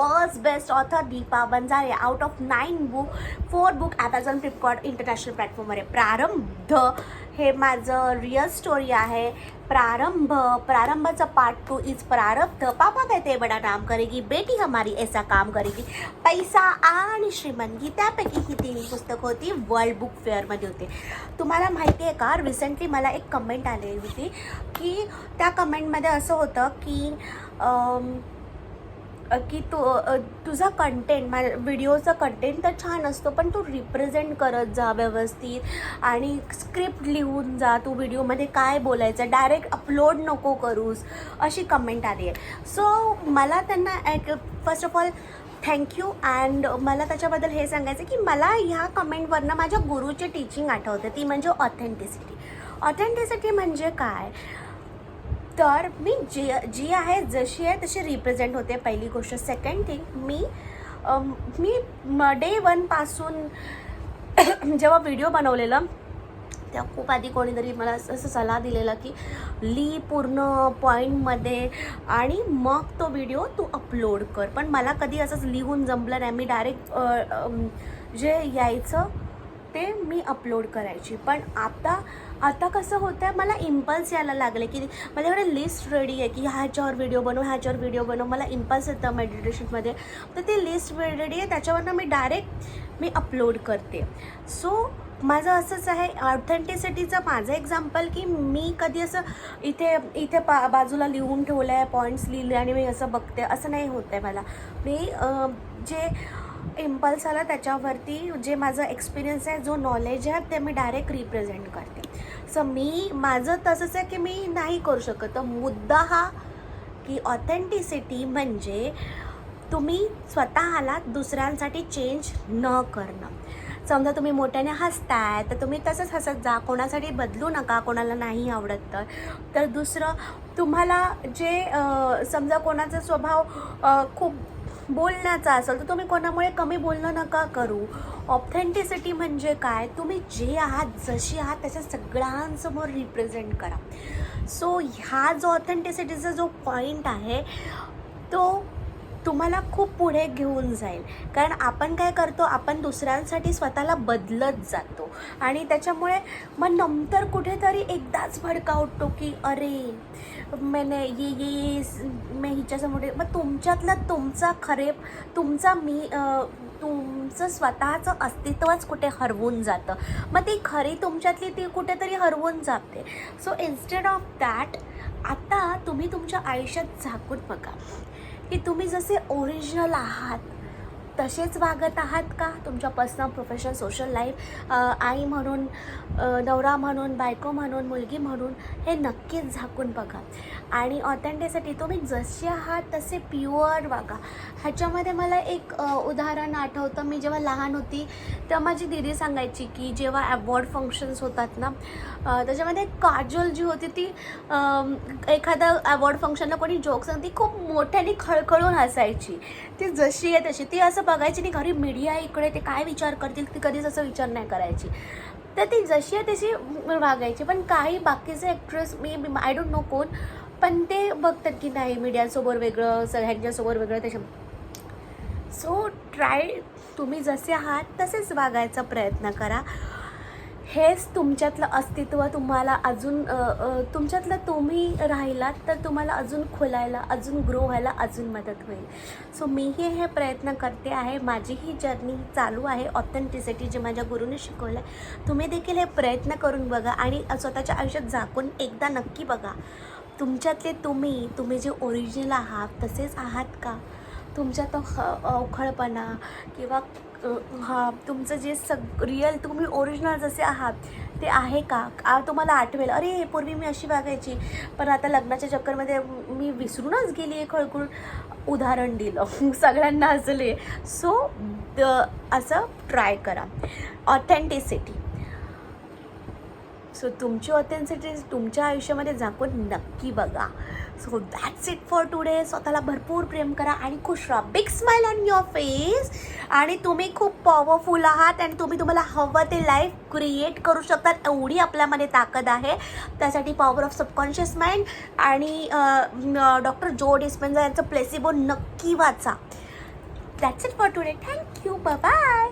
World best author Deepa Banjare out of nine book four book Amazon Flipkart international प्लॅटफॉर्मवर आहे प्रारंभ हे माझं रिअल स्टोरी आहे. प्रारंभ प्रारंभाचा पार्ट टू इज प्रारब्ध. पापा कहते बडा नाम करेगी? बेटी हमारी ऐसा काम करेगी. पैसा आणि श्रीमंती त्यापैकी ही तिन्ही पुस्तकं होती. वर्ल्ड बुक फेअरमध्ये होते. तुम्हाला माहिती आहे का? रिसेंटली मला एक कमेंट आलेली होती की त्या कमेंटमध्ये असं होतं की की तू तुझा कंटेंट माझ्या व्हिडिओचा कंटेंट तर छान असतो पण तू रिप्रेझेंट करत जा व्यवस्थित आणि स्क्रिप्ट लिहून जा तू व्हिडिओमध्ये काय बोलायचं डायरेक्ट अपलोड नको करूस अशी कमेंट आली आहे. सो मला त्यांना एक first of all thank you and मला त्याच्याबद्दल हे सांगायचं की मला ह्या कमेंटवरनं माझ्या गुरुची टीचिंग आठवते ती म्हणजे ऑथेंटिसिटी ऑथेंटिसिटी म्हणजे काय? तर मी जी जी आहे जशी आहे तशी रिप्रेझेंट होते पहिली गोष्ट. सेकंड थिंग मी मी डे वनपासून जेव्हा व्हिडिओ बनवलेला तेव्हा खूप आधी कोणीतरी मला असं असं सल्ला दिलेला की ली पूर्ण पॉईंटमध्ये आणि मग तो व्हिडिओ तू अपलोड कर. पण मला कधी असंच लिहून जमलं नाही. मी डायरेक्ट जे यायचं ते मी अपलोड करायची. पण आता आता कसं होतं आहे मला इम्पल्स यायला लागले की माझ्याकडे लिस्ट रेडी आहे की ह्याच्यावर व्हिडिओ बनव ह्याच्यावर व्हिडिओ बनव. मला इम्पल्स येतं मेडिटेशनमध्ये तर ती लिस्ट रेडी आहे त्याच्यावरनं मी डायरेक्ट मी अपलोड करते. सो माझं असंच आहे ऑथेंटिसिटीचं माझं एक्झाम्पल की मी कधी असं इथे इथे पा बाजूला लिहून ठेवलं आहे पॉईंट्स लिहिले आणि मी असं बघते असं नाही होतं आहे मला. मी जे इम्पल्स आला त्याच्यावरती जे माझं एक्सपिरियन्स आहे जो नॉलेज आहे ते मी डायरेक्ट रिप्रेझेंट करते. सो मी माझं तसंच आहे की मी नाही करू शकत. तर मुद्दा हा की ऑथेंटिसिटी म्हणजे तुम्ही स्वतःला दुसऱ्यांसाठी चेंज न करणं. समजा तुम्ही मोठ्याने हसताय तर तुम्ही तसंच हसत जा. कोणासाठी बदलू नका कोणाला नाही आवडत तर. तर दुसरं तुम्हाला जे समजा कोणाचा स्वभाव खूप बोलण्याचा असेल तर तुम्ही कोणामुळे कमी बोलणं नका करू. ऑथेंटिसिटी म्हणजे काय? तुम्ही जे आहात जशी आहात त्याच्या सगळ्यांसमोर रिप्रेझेंट करा. सो ह्या जो ऑथेंटिसिटीचा जो पॉईंट आहे तो तुम्हाला खूप पुढे घेऊन जाईल. कारण आपण काय करतो आपण दुसऱ्यांसाठी स्वतःला बदलत जातो. आणि त्याच्यामुळे मग नंतर कुठेतरी एकदाच भडका उठतो की अरे मेने ये ये मे हिच्यासमोर मग तुमच्यातला तुमचा खरे तुमचा मी तुमचं स्वतःचं अस्तित्वच कुठे हरवून जातं. मग ती खरी तुमच्यातली ती कुठेतरी हरवून जाते. सो इन्स्टेड ऑफ दॅट आता तुम्ही तुमच्या आयुष्यात झाकून बघा. की तुम्ही जसे ओरिजिनल आहात तसेच वागत आहात का? तुमच्या पर्सनल प्रोफेशनल सोशल लाईफ आई म्हणून नवरा म्हणून बायको म्हणून मुलगी म्हणून हे नक्कीच झाकून बघा. आणि ऑथेंटिसिटी तुम्ही जसे आहात तसे प्युअर वागा. ह्याच्यामध्ये मला एक उदाहरण आठवतं. मी जेव्हा लहान होती तेव्हा माझी दिदी सांगायची की जेव्हा अवॉर्ड फंक्शन्स होतात ना त्याच्यामध्ये काजोल जी होती ती एखादं एखादा अवॉर्ड फंक्शनला कोणी जोक सांग ती खूप मोठ्याने खळखळून हसायची. ती जशी आहे तशी. ती असं बघायची नाही घरी मीडिया इकडे ते काय विचार करतील ती कधीच असं विचार नाही करायची. तर ती जशी आहे तशी वागायची पण काही बाकीचे ॲक्ट्रेस मी आय डोंट नो कोण पण ते बघतात की नाही मीडियासमोर वेगळं सगळ्यांच्यासमोर वेगळं त्याच्या सो ट्राय तुम्ही जसे आहात तसेच वागायचा प्रयत्न करा. हेच तुमच्यातलं अस्तित्व तुम्हाला अजून तुमच्यातलं तुम्ही राहिलात तर तुम्हाला अजून खोलायला अजून ग्रो व्हायला अजून मदत होईल. सो मीही हे प्रयत्न करते आहे. माझी ही जर्नी चालू आहे. ऑथेंटिसिटी जे माझ्या गुरुने शिकवलं आहे तुम्ही देखील हे प्रयत्न करून बघा आणि स्वतःच्या आयुष्यात झाकून एकदा नक्की बघा. तुमच्यातले तुम्ही तुम्ही जे ओरिजिनल आहात तसेच आहात का? तुमच्या तो अवखळपणा किंवा हा तुमचं जे सग रिअल तुम्ही ओरिजिनल जसे आहात ते आहे का? आ तुम्हाला आठवेल? अरे पूर्वी मी अशी वागायची. पण आता लग्नाच्या चक्करमध्ये मी विसरूनच गेली आहे खळखळ. उदाहरण दिलं. सगळ्यांना असले सो द असं ट्राय करा. ऑथेंटिसिटी सो तुमची ऑथेंटिसिटी तुमच्या आयुष्यामध्ये झाकून नक्की बघा. So that's it for today स्वतःला भरपूर प्रेम करा आणि खुश राहा. Big smile on your face आणि तुम्ही खूप पॉवरफुल आहात आणि तुम्ही तुम्हाला हवं ते लाईफ क्रिएट करू शकतात एवढी आपल्यामध्ये ताकद आहे. त्यासाठी पॉवर ऑफ सबकॉन्शियस माइंड आणि डॉक्टर जो डिस्पेन्झा यांचं प्लेसिबो नक्की वाचा. That's it for today thank you bye